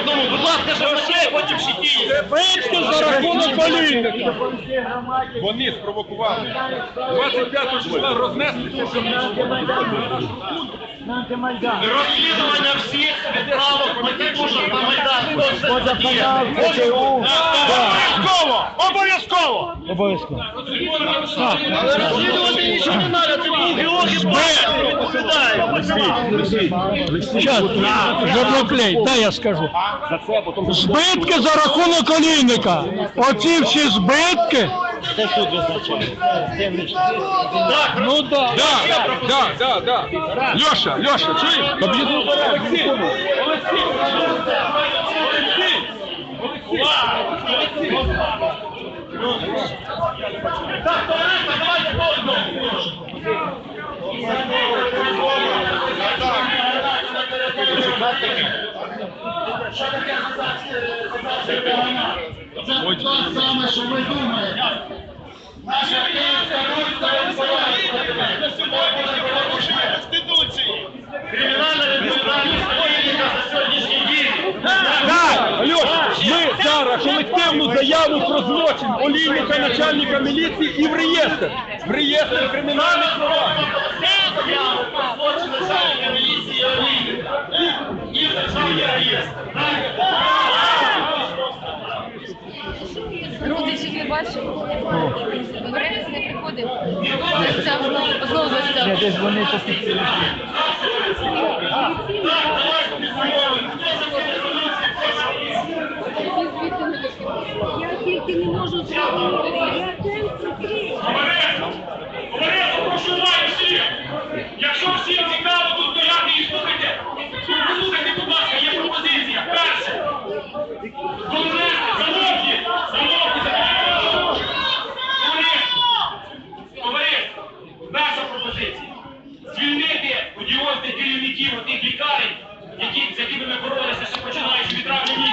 одному. Будь ласка, зазначай, потім ще ті. Збитки за рахунок політики. Вони спровокували. 25 числа рознесли те, що Розслідування всіх відправок що на Майдан. Обов'язково! Обов'язково! Обов'язково. Розслідувати нічого не треба, це був Георгій Жовноклей, дай я скажу. Збитки за рахунок олійника. Оці всі збитки. Ну так. Да, да, да, да. Льоша, Льоша, чуєш? Олексій, Олексій, Олексій, Це те саме, що ви думаєте. Наша Київська Русь Конституції. Кримінальна відповідальність політика за сьогоднішній день. Так, Льоша, ми зараз колективну заяву про злочин олійника начальника міліції і в реєстр. В реєстр кримінальних проваджень. Реєстр. Не бачив. Конкретно не приходив. Знову знову десь вони поки. Які, з якими ми боролися